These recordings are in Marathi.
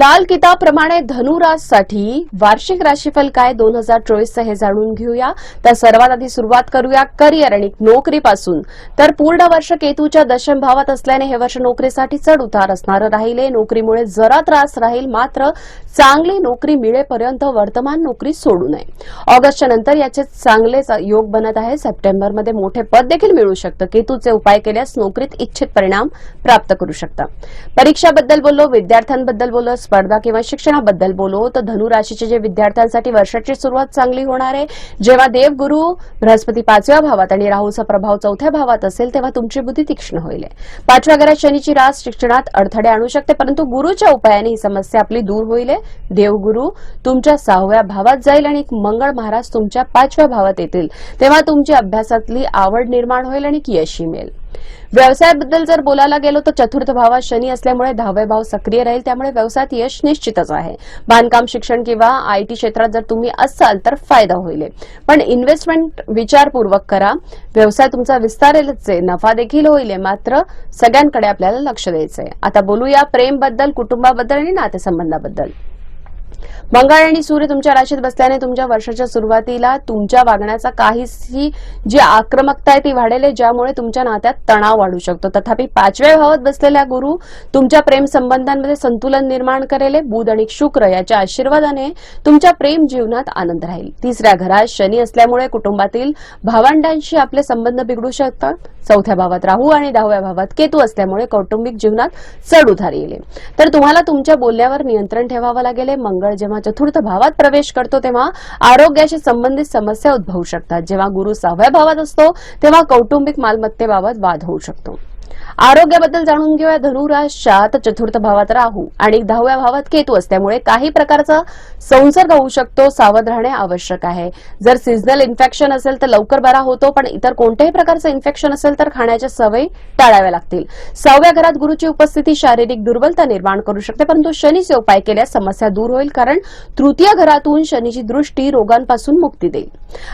लाल किताबप्रमाणे धनुराजसाठी वार्षिक राशीफल काय दोन हजार चोवीसचं हे जाणून घेऊया. तर सर्वात आधी सुरुवात करूया करिअर आणि नोकरीपासून. तर पूर्ण वर्ष केतूच्या दशम भावात असल्याने हे वर्ष नोकरीसाठी चढ उतार असणारं राहिले. नोकरीमुळे जरा त्रास राहील मात्र चांगली नोकरी मिळेपर्यंत वर्तमान नोकरी सोडू नये. ऑगस्टच्या नंतर याचे चांगलेच योग बनत आहे. सप्टेंबरमध्ये मोठे पद देखील मिळू शकतं. केतूचे उपाय केल्यास नोकरीत इच्छित परिणाम प्राप्त करू शकता. परीक्षाबद्दल बोललो विद्यार्थ्यांबद्दल बोललो स्पर्धा किंवा शिक्षणाबद्दल बोलू तर धनुराशीचे जे विद्यार्थ्यांसाठी वर्षाची सुरुवात चांगली होणार आहे. जेव्हा देवगुरु बृहस्पती पाचव्या भावात आणि राहूचा प्रभाव चौथ्या भावात असेल तेव्हा तुमची बुद्धी तीक्ष्ण होईल. पाचव्या घरात शनीची रास शिक्षणात अडथळे आणू शकते परंतु गुरुच्या उपायाने ही समस्या आपली दूर होईल. देवगुरु तुमच्या सहाव्या भावात जाईल आणि मंगळ महाराज तुमच्या पाचव्या भावात येतील. तेव्हा तुमची अभ्यासातली आवड निर्माण होईल आणि यशही मिळेल. व्यवसायाबद्दल जर बोलायला गेलो तर चतुर्थ भावात शनी असल्यामुळे दहावे भाव सक्रिय राहील त्यामुळे व्यवसायात यश निश्चितच आहे. बांधकाम शिक्षण किंवा आयटी क्षेत्रात जर तुम्ही असाल तर फायदा होईल. पण इन्व्हेस्टमेंट विचारपूर्वक करा. व्यवसाय तुमचा विस्तारेलच आहे नफा देखील होईल मात्र सगळ्यांकडे आपल्याला लक्ष द्यायचंय. आता बोलूया प्रेमबद्दल कुटुंबाबद्दल आणि नातेसंबंधाबद्दल. मंगळ आणि सूर्य तुमच्या राशीत बसल्याने तुमच्या वर्षाच्या सुरुवातीला तुमच्या वागण्याचा काहीशी जी आक्रमकता आहे ती वाढेल ज्यामुळे तुमच्या नात्यात तणाव वाढू शकतो. तथापि पाचव्या भावात बसलेल्या गुरु तुमच्या प्रेम संबंधांमध्ये संतुलन निर्माण करेल बुध आणि शुक्र याच्या आशीर्वादाने तुमच्या प्रेम जीवनात आनंद राहील. तिसऱ्या घरात शनी असल्यामुळे कुटुंबातील भावंडांशी आपले संबंध बिघडू शकतात. चौथ्या भावात राहू आणि दहाव्या भावात केतू असल्यामुळे कौटुंबिक जीवनात चढ उतार येईल. तर तुम्हाला तुमच्या बोलण्यावर नियंत्रण ठेवावं लागेल. मंगळ जेव्हा चतुर्थ भावात प्रवेश करतो तेव्हा आरोग्याशी संबंधित समस्या उद्भवू शकतात. जेव्हा गुरु सहाव्या भावात असतो तेव्हा कौटुंबिक मालमत्तेबाबत वाद होऊ शकतो. आरोग्याबद्दल जाणून घेऊया. धनुराशात चतुर्थ भावात राहू आणि दहाव्या भावात केतू असल्यामुळे काही प्रकारचा संसर्ग होऊ शकतो सावध राहणे आवश्यक आहे. जर सिजनल इन्फेक्शन असेल तर लवकर बरा होतो पण इतर कोणत्याही प्रकारचं इन्फेक्शन असेल तर खाण्याच्या सवयी टाळाव्या लागतील. सहाव्या घरात गुरुची उपस्थिती शारीरिक दुर्बलता निर्माण करू शकते परंतु शनीचे उपाय केल्यास समस्या दूर होईल कारण तृतीय घरातून शनीची दृष्टी रोगांपासून मुक्ती देईल.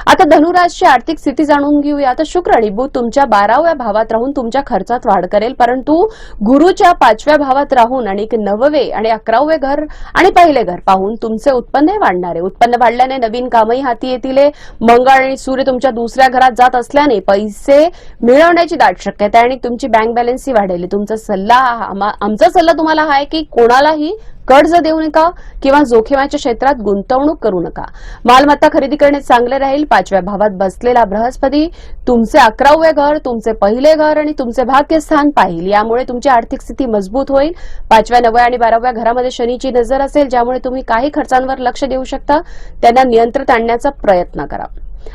आता धनुराजची आर्थिक स्थिती जाणून घेऊया. तर शुक्र आणि बुध तुमच्या बाराव्या भावात राहून तुमच्या खर्चात वाढ करेल. परंतु गुरुच्या पाचव्या भावात राहून आणि एक नववे आणि अकरावे घर आणि पहिले घर पाहून तुमचे उत्पन्न वाढणार. आहे उत्पन्न वाढल्याने नवीन कामही हाती येतील. मंगळ आणि सूर्य तुमच्या दुसऱ्या घरात जात असल्याने पैसे मिळवण्याची दाट शक्यता आहे आणि तुमची बँक बॅलन्सही वाढेल. तुमचा सल्ला आमचा सल्ला तुम्हाला हा आहे की कोणालाही कर्ज देऊ नका किंवा जोखीमाच्या क्षेत्रात गुंतवणूक करू नका. मालमत्ता खरेदी करणे चांगले राहील. पाचव्या भावात बसलेला बृहस्पती तुमचे अकरावे घर तुमचे पहिले घर आणि तुमचे भाग्यस्थान पाहिल. यामुळे तुमची आर्थिक स्थिती मजबूत होईल. पाचव्या नवव्या आणि बाराव्या घरामध्ये शनीची नजर असेल ज्यामुळे तुम्ही काही खर्चांवर लक्ष देऊ शकता. त्यांना नियंत्रित आणण्याचा प्रयत्न करा.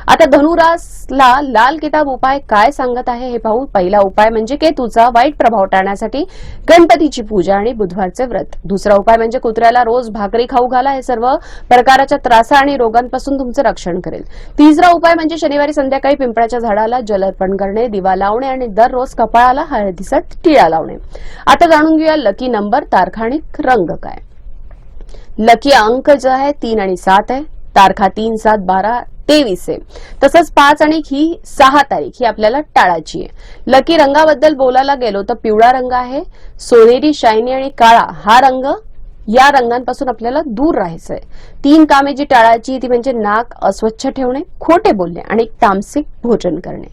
आता धनुरासला लाल किताब उपाय काय सांगत आहे हे पाहू पहिला उपाय म्हणजे केतूचा वाईट प्रभाव टाळण्यासाठी गणपतीची पूजा आणि बुधवारचे व्रत. दुसरा उपाय म्हणजे कुत्र्याला रोज भाकरी खाऊ घाला हे सर्व प्रकाराच्या त्रासा आणि रोगांपासून तुमचं रक्षण करेल. तिसरा उपाय म्हणजे शनिवारी संध्याकाळी पिंपळाच्या झाडाला जल अर्पण करणे दिवा लावणे आणि दररोज कपाळाला हळदीचा टिळा लावणे. आता जाणून घेऊया लकी नंबर तारखा आणि रंग काय. लकी अंक जो आहे तीन आणि सात आहे. तारखा तीन सात बारा तेवीस आहे तसंच पाच आणि ही सहा तारीख ही आपल्याला टाळाची आहे. लकी रंगाबद्दल बोलायला गेलो तर पिवळा रंग आहे सोनेरी शायनी आणि काळा हा रंग या रंगांपासून आपल्याला दूर राहायचंय. तीन कामे जी टाळायची ती म्हणजे नाक अस्वच्छ ठेवणे खोटे बोलणे आणि तामसिक भोजन करणे.